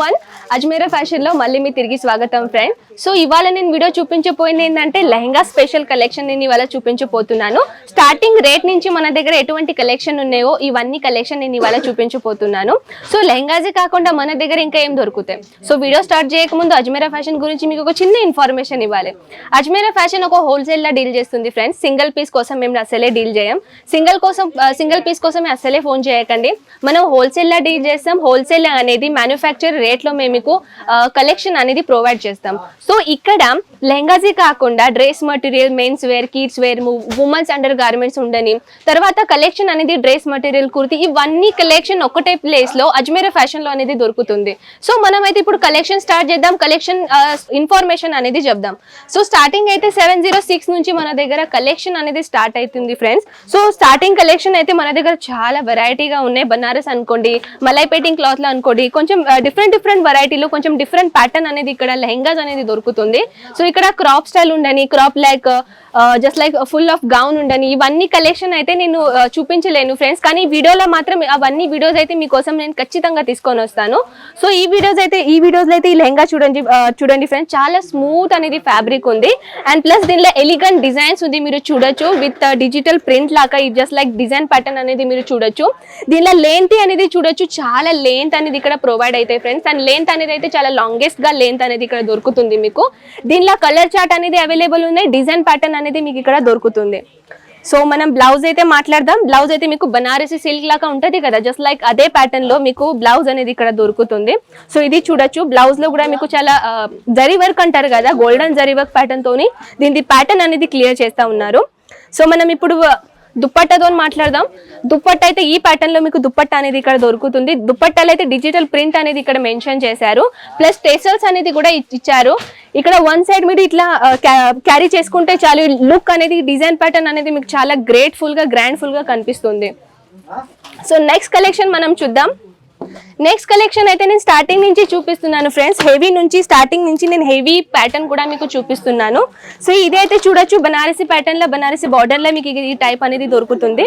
one Ajmeera ఫ్యాషన్లో మళ్ళీ మీ తిరిగి స్వాగతం ఫ్రెండ్ సో ఇవాళ నేను వీడియో చూపించబోయింది ఏంటంటే లెహంగా స్పెషల్ కలెక్షన్ నేను ఇవాళ చూపించబోతున్నాను. స్టార్టింగ్ రేట్ నుంచి మన దగ్గర ఎటువంటి కలెక్షన్ ఉన్నాయో ఇవన్నీ కలెక్షన్ నేను ఇవాళ చూపించబోతున్నాను. సో లెహంగాజే కాకుండా మన దగ్గర ఇంకా ఏం దొరుకుతాయి? సో వీడియో స్టార్ట్ చేయకముందు అజ్మీరా ఫ్యాషన్ గురించి మీకు ఒక చిన్న ఇన్ఫర్మేషన్ ఇవ్వాలి. అజ్మీరా ఫ్యాషన్ ఒక హోల్సేల్ లా డీల్ చేస్తుంది ఫ్రెండ్స్ సింగిల్ పీస్ కోసం మేము అసలే డీల్ చేయం. సింగిల్ కోసం సింగిల్ పీస్ కోసం అసలే ఫోన్ చేయకండి. మనం హోల్సేల్ లా డీల్ చేస్తాం. హోల్సేల్ అనేది మ్యానుఫ్యాక్చర్ రేట్లో మేము మీకు కలెక్షన్ అనేది ప్రొవైడ్ చేస్తాం. సో ఇక్కడ లెహంగాజీ కాకుండా dress material men's wear kids wear women's under garments ఉండని తర్వాత కలెక్షన్ అనేది డ్రెస్ మటీరియల్ కుర్తి ఇవన్నీ కలెక్షన్ ఒకటే ప్లేస్లో అజ్మీర్ ఫ్యాషన్లో అనేది దొరుకుతుంది. సో మనం అయితే ఇప్పుడు కలెక్షన్ స్టార్ట్ చేద్దాం. కలెక్షన్ ఇన్ఫర్మేషన్ అనేది చెప్దాం. సో స్టార్టింగ్ అయితే సెవెన్ జీరో సిక్స్ నుంచి మన దగ్గర కలెక్షన్ అనేది స్టార్ట్ అవుతుంది ఫ్రెండ్స్ సో స్టార్టింగ్ కలెక్షన్ అయితే మన దగ్గర చాలా వెరైటీగా ఉన్నాయి. బనారస్ అనుకోండి మలైపేటింగ్ క్లాత్లో అనుకోండి కొంచెం డిఫరెంట్ డిఫరెంట్ వెరైటీ వెరైటీలో కొంచెం డిఫరెంట్ ప్యాటర్న్ అనేది ఇక్కడ లెహంగాస్ అనేది దొరుకుతుంది. సో ఇక్కడ క్రాప్ స్టైల్ ఉండని crop like just like full of gown ఉండని ఇవన్నీ కలెక్షన్ అయితే నేను చూపించలేను ఫ్రెండ్స్ కానీ వీడియోలో మాత్రం అవన్నీ వీడియోస్ అయితే మీకోసం నేను ఖచ్చితంగా తీసుకొని వస్తాను. సో ఈ వీడియోస్ అయితే ఈ వీడియోస్ అయితే ఈ లెహంగా చూడండి చూడండి ఫ్రెండ్స్ చాలా స్మూత్ అనేది ఫ్యాబ్రిక్ ఉంది. అండ్ ప్లస్ దీనిలో ఎలిగెంట్ డిజైన్స్ ఉంది మీరు చూడొచ్చు. విత్ డిజిటల్ ప్రింట్ లాగా జస్ట్ లైక్ డిజైన్ ప్యాటర్న్ అనేది మీరు చూడొచ్చు. దీనిలో లెంత్ అనేది చూడొచ్చు. చాలా లెంత్ అనేది ఇక్కడ ప్రొవైడ్ అవుతాయి ఫ్రెండ్స్ అండ్ లెంత్ అనేది అయితే చాలా లాంగెస్ట్గా లెంత్ అనేది ఇక్కడ దొరుకుతుంది మీకు. దీనిలో కలర్ చార్ట్ అనేది అవైలబుల్ ఉన్నాయి డిజైన్ ప్యాటర్న్ అనేది మీకు ఇక్కడ దొరుకుతుంది. సో మనం బ్లౌజ్ అయితే మాట్లాడదాం. బ్లౌజ్ అయితే మీకు బనారసి సిల్క్ లాగా ఉంటుంది కదా జస్ట్ లైక్ అదే ప్యాటర్న్లో మీకు బ్లౌజ్ అనేది ఇక్కడ దొరుకుతుంది. సో ఇది చూడొచ్చు. బ్లౌజ్లో కూడా మీకు చాలా జరీ వర్క్ అంటారు కదా గోల్డెన్ జరీ వర్క్ ప్యాటర్న్ తోని దీని ప్యాటర్న్ అనేది క్లియర్ చేస్తా ఉన్నారు. సో మనం ఇప్పుడు దుప్పట్టతో మాట్లాడదాం. దుప్పట్ట అయితే ఈ ప్యాటర్న్లో మీకు దుప్పట్ట అనేది ఇక్కడ దొరుకుతుంది. దుప్పట్టలు అయితే డిజిటల్ ప్రింట్ అనేది ఇక్కడ మెన్షన్ చేశారు. ప్లస్ టెసల్స్ అనేది కూడా ఇచ్చారు. ఇక్కడ వన్ సైడ్ మీరు ఇట్లా క్యారీ చేసుకుంటే చాలు. లుక్ అనేది డిజైన్ ప్యాటర్న్ అనేది మీకు చాలా గ్రేట్ఫుల్గా గ్రాండ్ఫుల్గా కనిపిస్తుంది. సో నెక్స్ట్ కలెక్షన్ మనం చూద్దాం. నెక్స్ట్ కలెక్షన్ అయితే నేను స్టార్టింగ్ నుంచి చూపిస్తున్నాను ఫ్రెండ్స్ హెవీ నుంచి స్టార్టింగ్ నుంచి నేను హెవీ ప్యాటర్న్ కూడా మీకు చూపిస్తున్నాను. సో ఇది అయితే చూడొచ్చు. బనారసి ప్యాటర్న్లో బనారసి బార్డర్లో మీకు ఈ టైప్ అనేది దొరుకుతుంది.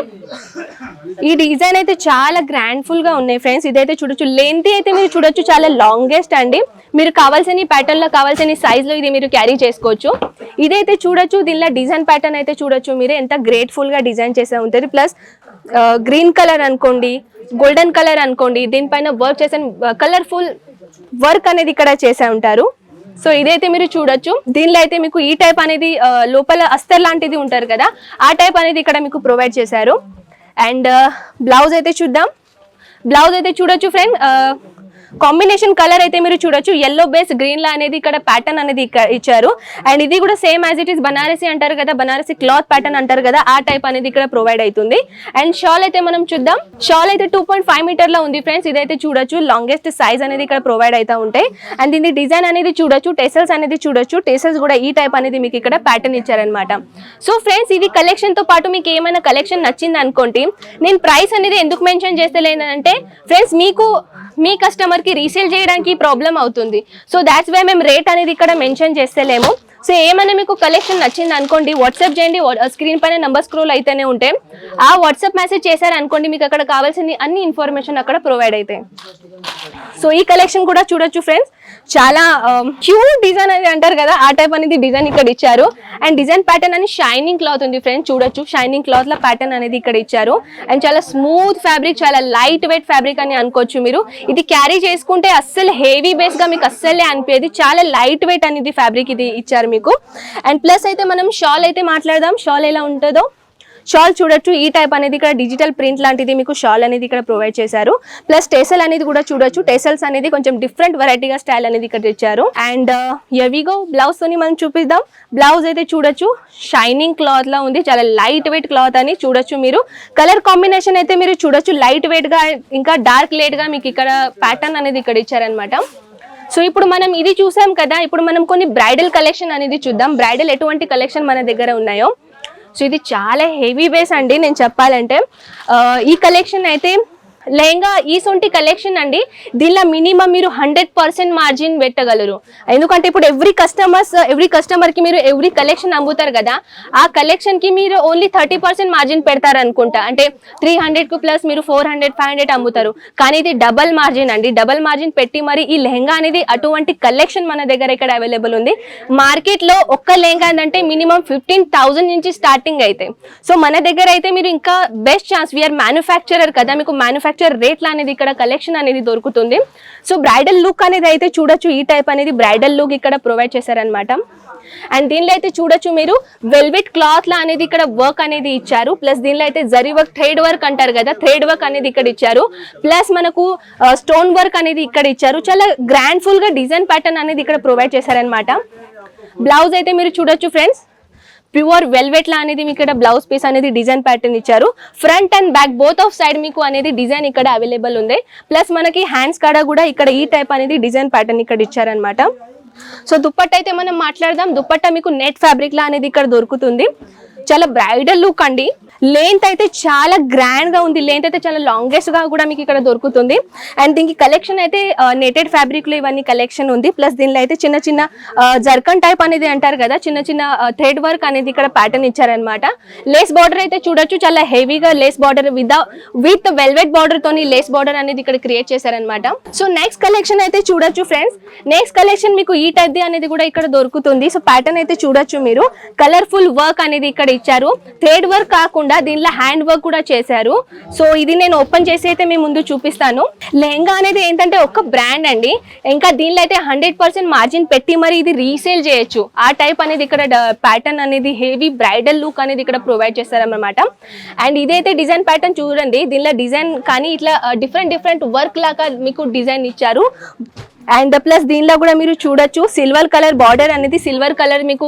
ఈ డిజైన్ అయితే చాలా గ్రాండ్ఫుల్గా ఉన్నాయి ఫ్రెండ్స్ ఇదైతే చూడొచ్చు. లెంత్ అయితే మీరు చూడొచ్చు చాలా లాంగెస్ట్ అండి. మీరు కావాల్సిన ప్యాటర్న్లో కావాల్సిన సైజ్లో ఇది మీరు క్యారీ చేసుకోవచ్చు. ఇదైతే చూడొచ్చు. దీనిలో డిజైన్ ప్యాటర్న్ అయితే చూడొచ్చు. మీరు ఎంత గ్రేట్ఫుల్గా డిజైన్ చేసే ఉంటుంది. ప్లస్ గ్రీన్ కలర్ అనుకోండి గోల్డెన్ కలర్ అనుకోండి దీనిపైన వర్క్ చేసిన కలర్ఫుల్ వర్క్ అనేది ఇక్కడ చేసే ఉంటారు. సో ఇదైతే మీరు చూడొచ్చు. దీనిలో అయితే మీకు ఈ టైప్ అనేది లోపల అస్తర్ లాంటిది ఉంటారు కదా ఆ టైప్ అనేది ఇక్కడ మీకు ప్రొవైడ్ చేశారు. అండ్ బ్లౌజ్ అయితే చూద్దాం. బ్లౌజ్ అయితే చూడొచ్చు ఫ్రెండ్ కాంబినేషన్ కలర్ అయితే మీరు చూడొచ్చు. ఎల్లో బేస్ గ్రీన్ లా అనేది ఇక్కడ ప్యాటర్న్ అనేది ఇచ్చారు. అండ్ ఇది కూడా same as it is Banarasi అంటారు కదా బనారసి క్లాత్ ప్యాటర్న్ అంటారు కదా ఆ టైప్ అనేది ఇక్కడ ప్రొవైడ్ అవుతుంది. అండ్ షాల్ అయితే మనం చూద్దాం. షాల్ అయితే టూ పాయింట్ ఫైవ్ మీటర్లో ఉంది ఫ్రెండ్స్ ఇదైతే చూడొచ్చు. లాంగెస్ట్ సైజ్ అనేది ఇక్కడ ప్రొవైడ్ అవుతా ఉంటాయి. అండ్ దీని డిజైన్ అనేది చూడొచ్చు. టెసల్స్ అనేది చూడొచ్చు. టెసల్స్ కూడా ఈ టైప్ అనేది మీకు ఇక్కడ ప్యాటర్న్ ఇచ్చారనమాట సో ఫ్రెండ్స్ ఇది కలెక్షన్తో పాటు మీకు ఏమైనా కలెక్షన్ నచ్చింది అనుకోండి నేను ప్రైస్ అనేది ఎందుకు మెన్షన్ చేస్తలేనంటే ఫ్రెండ్స్ మీకు మీ కస్టమర్ కి రీసేల్ చేయడానికి ప్రాబ్లం అవుతుంది. సో దాట్స్ వై మేము రేట్ అనేది ఇక్కడ మెన్షన్ చేస్తలేము. సో ఏమైనా మీకు కలెక్షన్ నచ్చింది అనుకోండి వాట్సాప్ చేయండి. స్క్రీన్ పైన నంబర్ స్క్రోల్ అయితేనే ఉంటాయి ఆ వాట్సాప్ మెసేజ్ చేశారు అనుకోండి మీకు అక్కడ కావాల్సిన అన్ని ఇన్ఫర్మేషన్ అక్కడ ప్రొవైడ్ అవుతాయి సో ఈ కలెక్షన్ కూడా చూడొచ్చు ఫ్రెండ్స్ చాలా um, క్యూట్ డిజైన్ అనేది అంటారు కదా ఆ టైప్ అనేది డిజైన్ ఇక్కడ ఇచ్చారు. అండ్ డిజైన్ ప్యాటర్న్ అని షైనింగ్ క్లాత్ ఉంది ఫ్రెండ్స్ చూడొచ్చు. షైనింగ్ క్లాత్లో ప్యాటర్న్ అనేది ఇక్కడ ఇచ్చారు. అండ్ చాలా స్మూత్ ఫ్యాబ్రిక్ చాలా లైట్ వెయిట్ ఫ్యాబ్రిక్ అని అనుకోవచ్చు మీరు. ఇది క్యారీ చేసుకుంటే అస్సలు హెవీ బేస్గా మీకు అస్సలే అనిపించేది చాలా లైట్ వెయిట్ అనేది ఫ్యాబ్రిక్ ఇది ఇచ్చారు మీకు. అండ్ ప్లస్ అయితే మనం షాల్ అయితే మాట్లాడదాం. షాల్ ఎలా ఉంటుందో షాల్ చూడొచ్చు. ఈ టైప్ అనేది ఇక్కడ డిజిటల్ ప్రింట్ లాంటిది మీకు షాల్ అనేది ఇక్కడ ప్రొవైడ్ చేశారు. ప్లస్ టేసల్ అనేది కూడా చూడొచ్చు. టేసల్స్ అనేది కొంచెం డిఫరెంట్ వెరైటీగా స్టైల్ అనేది ఇక్కడ ఇచ్చారు అండ్ uh, ఎవిగో బ్లౌజ్ తోని మనం చూపిద్దాం. బ్లౌజ్ అయితే చూడొచ్చు. షైనింగ్ క్లాత్ లా ఉంది. చాలా లైట్ వెయిట్ క్లాత్ అని చూడొచ్చు మీరు. కలర్ కాంబినేషన్ అయితే మీరు చూడొచ్చు. లైట్ వెయిట్గా ఇంకా డార్క్ లేట్గా మీకు ఇక్కడ ప్యాటర్న్ అనేది ఇక్కడ ఇచ్చారనమాట సో ఇప్పుడు మనం ఇది చూసాం కదా. ఇప్పుడు మనం కొన్ని బ్రైడల్ కలెక్షన్ అనేది చూద్దాం. బ్రైడల్ ఎటువంటి కలెక్షన్ మన దగ్గర ఉన్నాయో? సో ఇది చాలా హెవీ బేస్ అండి నేను చెప్పాలంటే. ఈ కలెక్షన్ అయితే లెహంగా ఈ సొంటి కలెక్షన్ అండి. దీనిలో మినిమం మీరు హండ్రెడ్ పర్సెంట్ మార్జిన్ పెట్టగలరు. ఎందుకంటే ఇప్పుడు ఎవ్రీ కస్టమర్స్ ఎవ్రీ కస్టమర్కి మీరు ఎవ్రీ కలెక్షన్ అమ్ముతారు కదా ఆ కలెక్షన్కి మీరు ఓన్లీ థర్టీ పర్సెంట్ మార్జిన్ పెడతారు అనుకుంటా అంటే త్రీ హండ్రెడ్కు ప్లస్ మీరు ఫోర్ హండ్రెడ్ ఫైవ్ హండ్రెడ్ అమ్ముతారు. కానీ ఇది డబల్ మార్జిన్ అండి. డబల్ మార్జిన్ పెట్టి మరి ఈ లెహంగా అనేది అటువంటి కలెక్షన్ మన దగ్గర ఇక్కడ అవైలబుల్ ఉంది. మార్కెట్లో ఒక్క లెహంగా అంటే మినిమం ఫిఫ్టీన్ థౌసండ్ నుంచి స్టార్టింగ్ అయితే. సో మన దగ్గర అయితే మీరు ఇంకా బెస్ట్ ఛాన్స్ వీఆర్ మ్యానుఫ్యాక్చరర్ కదా మీకు మ్యానుఫ్యాక్చర్ రేట్లు అనేది ఇక్కడ కలెక్షన్ అనేది దొరుకుతుంది. సో బ్రైడల్ లుక్ అనేది అయితే చూడొచ్చు. ఈ టైప్ అనేది బ్రైడల్ లుక్ ఇక్కడ ప్రొవైడ్ చేశారనమాట అండ్ దీనిలో అయితే చూడొచ్చు మీరు వెల్వెట్ క్లాత్ లా అనేది ఇక్కడ వర్క్ అనేది ఇచ్చారు. ప్లస్ దీనిలో అయితే జరి వర్క్ థ్రెడ్ వర్క్ అంటారు కదా థ్రెడ్ వర్క్ అనేది ఇక్కడ ఇచ్చారు. ప్లస్ మనకు స్టోన్ వర్క్ అనేది ఇక్కడ ఇచ్చారు. చాలా గ్రాండ్ఫుల్గా డిజైన్ ప్యాటర్న్ అనేది ఇక్కడ ప్రొవైడ్ చేశారనమాట బ్లౌజ్ అయితే మీరు చూడొచ్చు ఫ్రెండ్స్ ప్యూర్ వెల్వెట్ లా అనేది మీకు ఇక్కడ బ్లౌజ్ పీస్ అనేది డిజైన్ ప్యాటర్న్ ఇచ్చారు. Front and back both of side మీకు అనేది డిజైన్ ఇక్కడ అవైలబుల్ ఉంది. ప్లస్ మనకి హ్యాండ్స్ కాడ కూడా ఇక్కడ ఈ టైప్ అనేది డిజైన్ ప్యాటర్న్ ఇక్కడ ఇచ్చారనమాట సో దుప్పట్ట అయితే మనం మాట్లాడదాం. దుప్పట్ట మీకు నెట్ ఫ్యాబ్రిక్ లా అనేది ఇక్కడ దొరుకుతుంది. చాలా బ్రైడల్ లుక్ అండి. లెంత్ అయితే చాలా గ్రాండ్గా ఉంది. లెంత్ అయితే చాలా లాంగెస్ట్గా కూడా మీకు ఇక్కడ దొరుకుతుంది. అండ్ దీనికి కలెక్షన్ అయితే నెటెడ్ ఫ్యాబ్రిక్లో ఇవన్నీ కలెక్షన్ ఉంది. ప్లస్ దీనిలో అయితే చిన్న చిన్న జర్కన్ టైప్ అనేది అంటారు కదా చిన్న చిన్న థ్రెడ్ వర్క్ అనేది ఇక్కడ ప్యాటర్న్ ఇచ్చారనమాట లేస్ బార్డర్ అయితే చూడొచ్చు. చాలా హెవీగా lace border with with velvet border తోని లేస్ బార్డర్ అనేది ఇక్కడ క్రియేట్ చేశారనమాట సో నెక్స్ట్ కలెక్షన్ అయితే చూడొచ్చు ఫ్రెండ్స్ నెక్స్ట్ కలెక్షన్ మీకు ఈ టైప్ అనేది కూడా ఇక్కడ దొరుకుతుంది. సో ప్యాటర్న్ అయితే చూడొచ్చు మీరు. కలర్ఫుల్ వర్క్ అనేది ఇక్కడ ఇచ్చారు. థ్రెడ్ వర్క్ కాకుండా దీనిలో హ్యాండ్ వర్క్ కూడా చేశారు. సో ఇది నేను ఓపెన్ చేసి అయితే మీ ముందు చూపిస్తాను. లెహంగా అనేది ఏంటంటే ఒక బ్రాండ్ అండి. ఇంకా దీనిలో అయితే హండ్రెడ్ పర్సెంట్ మార్జిన్ పెట్టి మరి ఇది రీసేల్ చేయొచ్చు. ఆ టైప్ అనేది ఇక్కడ ప్యాటర్న్ అనేది హెవీ బ్రైడల్ లుక్ అనేది ఇక్కడ ప్రొవైడ్ చేస్తారన్నమాట. అండ్ ఇదైతే డిజైన్ ప్యాటర్న్ చూడండి. దీనిలో డిజైన్ కానీ ఇట్లా డిఫరెంట్ డిఫరెంట్ వర్క్ లాగా మీకు డిజైన్ ఇచ్చారు. అండ్ ప్లస్ దీనిలో కూడా మీరు చూడొచ్చు. సిల్వర్ కలర్ బార్డర్ అనేది సిల్వర్ కలర్ మీకు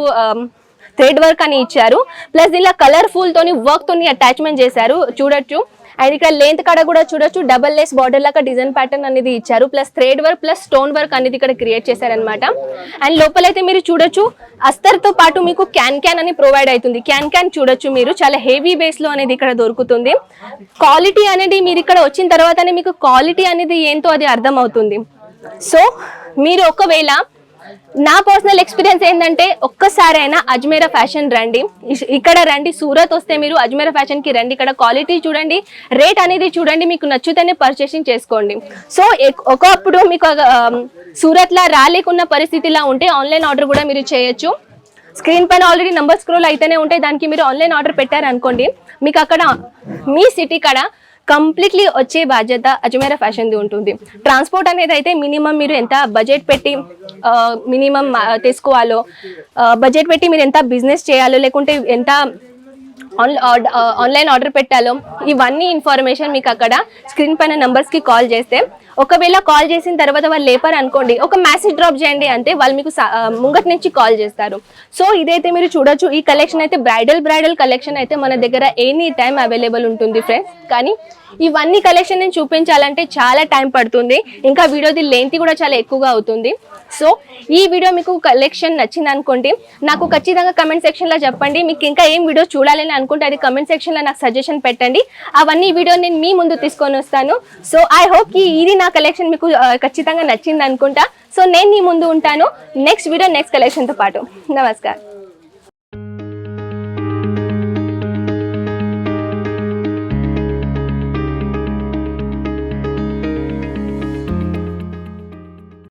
థ్రెడ్ వర్క్ అని ఇచ్చారు. ప్లస్ ఇలా కలర్ఫుల్ తోని వర్క్ తోని అటాచ్మెంట్ చేశారు. చూడొచ్చు. అండ్ ఇక్కడ లెంత్ కాడ కూడా చూడొచ్చు. డబల్ లేస్ బార్డర్ లాగా డిజైన్ ప్యాటర్న్ అనేది ఇచ్చారు. Plus thread work plus stone work అనేది ఇక్కడ క్రియేట్ చేశారనమాట అండ్ లోపలైతే మీరు చూడొచ్చు అస్తర్తో పాటు మీకు క్యాన్ క్యాన్ అని ప్రొవైడ్ అవుతుంది. క్యాన్ క్యాన్ చూడొచ్చు మీరు. చాలా హెవీ బేస్లో అనేది ఇక్కడ దొరుకుతుంది. క్వాలిటీ అనేది మీరు ఇక్కడ వచ్చిన తర్వాతనే మీకు క్వాలిటీ అనేది ఏంటో అది అర్థమవుతుంది. సో మీరు ఒకవేళ నా పర్సనల్ ఎక్స్పీరియన్స్ ఏంటంటే ఒక్కసారైనా అజ్మేరా ఫ్యాషన్ రండి. ఇక్కడ రండి సూరత్ వస్తే మీరు అజ్మేరా ఫ్యాషన్కి రండి. ఇక్కడ క్వాలిటీ చూడండి రేట్ అనేది చూడండి మీకు నచ్చితేనే పర్చేసింగ్ చేసుకోండి. సో ఒకప్పుడు మీకు సూరత్లా రాలేకున్న పరిస్థితిలా ఉంటే ఆన్లైన్ ఆర్డర్ కూడా మీరు చేయొచ్చు. స్క్రీన్ పైన ఆల్రెడీ నంబర్ స్క్రోల్ అయితేనే ఉంటాయి దానికి మీరు ఆన్లైన్ ఆర్డర్ పెట్టారనుకోండి మీకు అక్కడ మీ సిటీ కాడ కంప్లీట్లీ వచ్చే బాధ్యత అజ్మేరా ఫ్యాషన్ది ఉంటుంది. ట్రాన్స్పోర్ట్ అనేది అయితే మినిమం మీరు ఎంత బడ్జెట్ పెట్టి మినిమం తీసుకోవాలో బడ్జెట్ పెట్టి మీరు ఎంత బిజినెస్ చేయాలో లేకుంటే ఎంత ఆన్- ఆన్లైన్ ఆర్డర్ పెట్టాలో ఇవన్నీ ఇన్ఫర్మేషన్ మీకు అక్కడ స్క్రీన్ పైన నెంబర్స్కి కాల్ చేస్తే ఒకవేళ కాల్ చేసిన తర్వాత వాళ్ళు లేపారు అనుకోండి ఒక మెసేజ్ డ్రాప్ చేయండి అంటే వాళ్ళు మీకు ముంగటి నుంచి కాల్ చేస్తారు. సో ఇదైతే మీరు చూడొచ్చు ఈ కలెక్షన్ అయితే బ్రైడల్ బ్రైడల్ కలెక్షన్ అయితే మన దగ్గర ఎనీ టైం అవైలబుల్ ఉంటుంది ఫ్రెండ్స్. కానీ ఇవన్నీ కలెక్షన్ నేను చూపించాలంటే చాలా టైం పడుతుంది. ఇంకా వీడియోది లెంత్ కూడా చాలా ఎక్కువగా అవుతుంది. సో ఈ వీడియో మీకు కలెక్షన్ నచ్చింది అనుకోండి నాకు ఖచ్చితంగా కమెంట్ సెక్షన్లో చెప్పండి. మీకు ఇంకా ఏం వీడియో చూడాలని అనుకుంటే అది కమెంట్ సెక్షన్లో నాకు సజెషన్ పెట్టండి. అవన్నీ వీడియో నేను మీ ముందు తీసుకొని వస్తాను. సో ఐ హోప్ ఈ ఇది నా కలెక్షన్ మీకు ఖచ్చితంగా నచ్చింది అనుకుంటా. సో నేను మీ ముందు ఉంటాను. నెక్స్ట్ వీడియో నెక్స్ట్ కలెక్షన్తో పాటు. నమస్కారం.